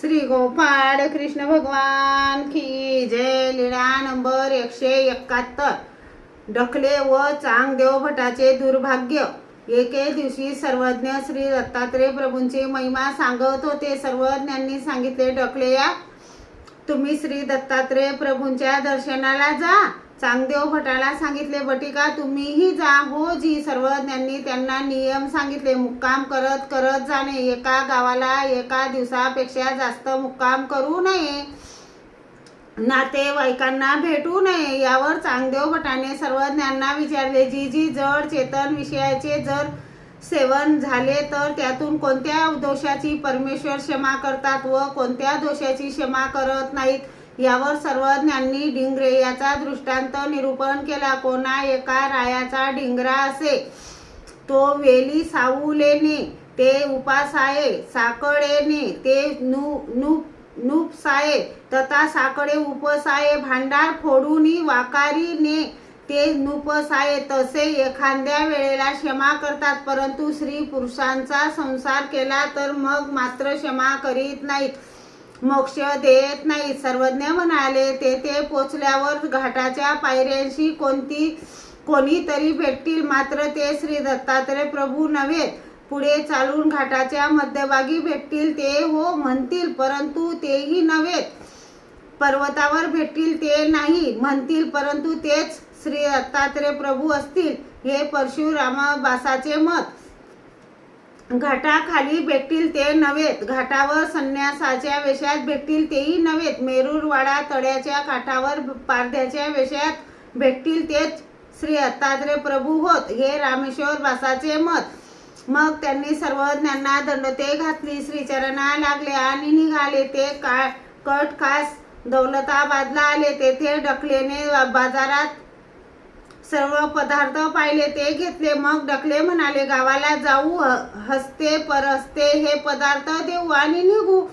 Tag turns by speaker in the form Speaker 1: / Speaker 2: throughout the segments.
Speaker 1: श्री गोपाळ कृष्ण भगवान की जय लीळा नंबर एकशे एकाहत्तर. डखले व चांगदेव भटाचे दुर्भाग्य. एके दिवशी सर्वज्ञ श्री दत्तात्रय प्रभूंची महिमा सांगत होते. सर्वज्ञांनी सांगितले ढकलेया तुम्ही श्री दत्तात्रय प्रभूंच्या दर्शनाला जा. चांगदेव भटाला सांगितले बटिका तुम्हीही जा. हो जी सर्वज्ञांनी त्यांना नियम सांगितले. मुक्काम करत करत जाणे. एका गावाला एका दिवसापेक्षा जास्त मुक्काम करू नये. नातेवाईकांना भेटू नये. यावर चांगदेव भटाने सर्वज्ञांना विचारले जी जी जड चेतन विषयाचे जर सेवन झाले तर त्यातून कोणत्या दोषाची परमेश्वर क्षमा करतात व कोणत्या दोषाची क्षमा करत नाहीत? यावर सर्वज्ञांनी डिंगरे याचा दृष्टांत निरूपण केला. कोणा एका रायाचा डिंगरा असे? तो वेली साऊलेने ते उपासाये साकळेने ते नु नुप नुपसाये तथा साकडे उपसाये भांडार फोडूनी वाकारीने ते नुपसाये. तसे एखाद्या वेळेला क्षमा करतात परंतु स्त्री पुरुषांचा संसार केला तर मग मात्र क्षमा करीत नाहीत. मोक्ष देत नाहीत सर्वज्ञ म्हणाले तेथे पोचल्यावर घाटाच्या पायऱ्यांशी कोणती कोणीतरी भेटतील. मात्र ते श्री दत्तात्रय प्रभू नव्हेत. पुढे चालून घाटाच्या मध्यभागी भेटतील ते हो म्हणतील परंतु तेही नव्हेत. पर्वतावर भेटतील ते नाही म्हणतील परंतु तेच श्री दत्तात्रय प्रभू असतील. हे परशुरामाबासाचे मत. घाटाखाली भेटतील ते नव्हेत. घाटावर संन्यासाच्या वेशात भेटतील तेही नव्हेत. मेरूरवाडा तळ्याच्या काठावर पारध्याच्या वेशात भेटतील तेच श्री दत्तात्रय प्रभू होत. हे रामेश्वर वासाचे मत. मग त्यांनी सर्वज्ञांना दंडते घातली. श्रीचरणा लागले आणि निघाले. ते का कट खास दौलताबादला आले. तेथे डकलेने बाजारात सर्व पदार्थ पाहिले ते घेतले. मग डकले म्हणाले गावाला जाऊ ह- हसते परसते हे पदार्थ देऊ आणि निघू.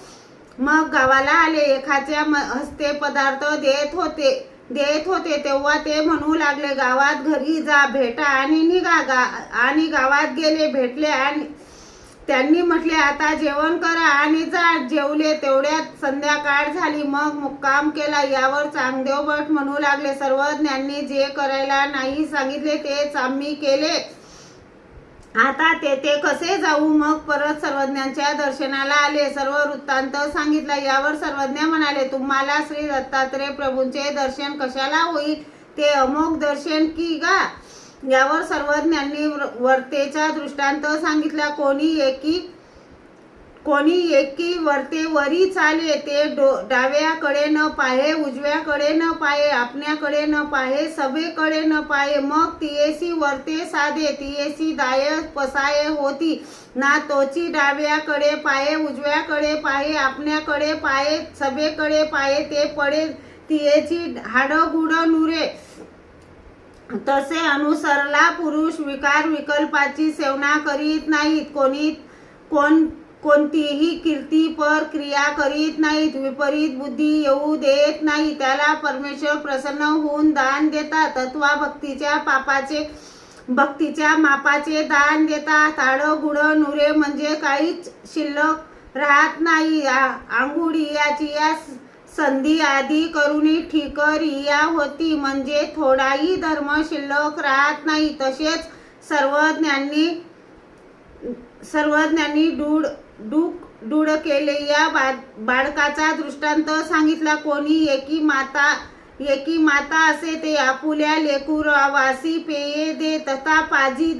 Speaker 1: मग गावाला आले. एखाद्या म- हस्ते पदार्थ देत होते देत होते. तेव्हा ते म्हणू लागले गावात घरी जा भेटा आणि निघा. गा आणि गावात गेले भेटले आणि त्यांनी म्हटले आता जेवण करा आणि जा जेवले तेवढ्यात संध्याकाळ झाली. मग मुक्काम केला. यावर चांगदेव भट म्हणू लागले. सर्वज्ञांनी जे करायला नाही सांगितले तेच आम्ही केले. आता तेथे कसे जाऊ? मग परत सर्वज्ञांच्या दर्शनाला आले. सर्व वृत्तांत सांगितला. यावर सर्वज्ञ म्हणाले तुम्हाला श्री दत्तात्रय प्रभूंचे दर्शन कशाला होईल? ते अमोघ दर्शन की गा यावर सर्वज्ञांनी वर्तेचा दृष्टांत सांगितला कोणी एकी कोणी एकी वर्ते वरी चाले ते डो डाव्याकडे न पाहे उजव्याकडे न पाहे आपण्याकडे न पाहे सभेकडे न पाहे मग तियेसी वर्ते साधे तियेसी दाय पसाये होती. ना तोची डाव्याकडे पाहे उजव्याकडे पाहे आपण्याकडे पाहे सभेकडे पाहे ते पडे तियेची हाडं गुड नुरे तसे अनुसरला पुरुष विकार विकल्पाची सेवना करीत नाहीत. कोणी कोण कोणतीही कीर्तीपर क्रिया करीत नाहीत. विपरीत बुद्धी येऊ देत नाही. त्याला परमेश्वर प्रसन्न होऊन दान देतात. अथवा भक्तीच्या पापाचे भक्तीच्या मापाचे दान देतात. ताडं गुडं नुरे म्हणजे काहीच शिल्लक राहत नाही. आ- आंघोळीयाची या संधी आधी करुणी ठिकरिया होती. म्हणजे थोडाही धर्म शिल्लक राहत नाही. तसेच सर्वज्ञांनी सर्वज्ञांनी डूड डूक डूड केले. या बा बाळकाचा दृष्टांत सांगितला. कोणी एकी माता एकी माता असे ते आपुल्या लेकुरावासी पेये दे तथा पाजी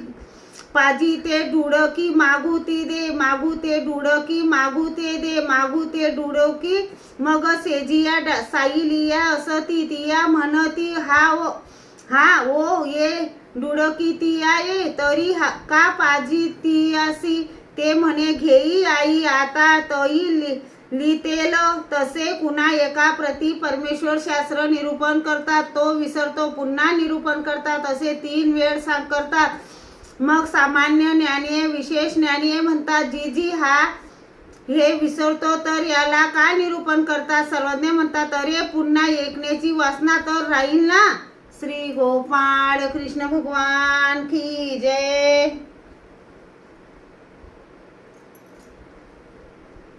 Speaker 1: पाजी ते डुडकी मागू ती दे मागू ते डुडकी मागू ते दे मागू ते डुडकी मग सेजिया डा- साईलिया असती तिया म्हणती हा ओ हा ओ ये डुडकी तिया ये तरी हा का पाजी तियासी ते म्हणे घेई आई आता तई लि- लितेल तसे पुन्हा एका प्रति परमेश्वर शास्त्र निरूपण करतात तो विसरतो पुन्हा निरूपण करतात असे तीन वेळ सांग करतात. मग सामान्य ज्ञानीय विशेष ज्ञानीय म्हणतात जी जी हा हे विसरतो तर याला का निरूपण करतात? सर्वज्ञ म्हणतात अरे पुन्हा ऐकण्याची वासना तर राहील ना? श्री गोपाळ कृष्ण भगवान की जय.